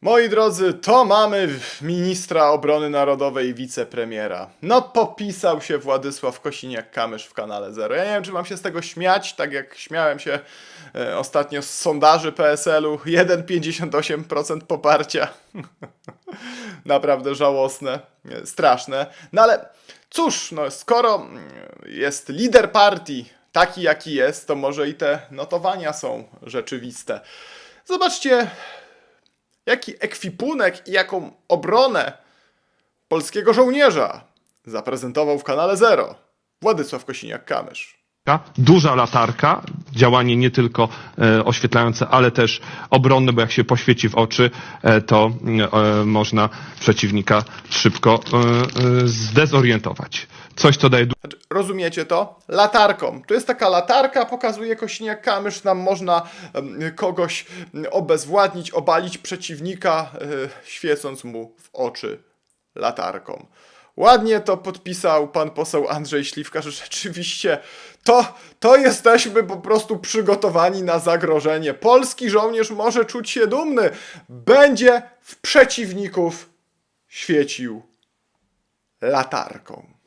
Moi drodzy, to mamy ministra obrony narodowej i wicepremiera. No, popisał się Władysław Kosiniak-Kamysz w kanale Zero. Ja nie wiem, czy mam się z tego śmiać, tak jak śmiałem się e, ostatnio z sondaży PSL-u. 1,58% poparcia. Naprawdę żałosne, e, straszne. No ale cóż, no, skoro mm, jest lider partii taki, jaki jest, to może i te notowania są rzeczywiste. Zobaczcie, jaki ekwipunek i jaką obronę polskiego żołnierza zaprezentował w kanale Zero Władysław Kosiniak-Kamysz. Duża latarka, działanie nie tylko e, oświetlające, ale też obronne, bo jak się poświeci w oczy, e, to e, można przeciwnika szybko zdezorientować. Coś, co daje Znaczy, rozumiecie to? Latarką. Tu jest taka latarka, pokazuje Kosiniak-Kamysz, nam można kogoś obezwładnić, obalić przeciwnika, e, świecąc mu w oczy latarką. Ładnie to podpisał pan poseł Andrzej Śliwka, że rzeczywiście to, to jesteśmy po prostu przygotowani na zagrożenie. Polski żołnierz może czuć się dumny. Będzie w przeciwników świecił latarką.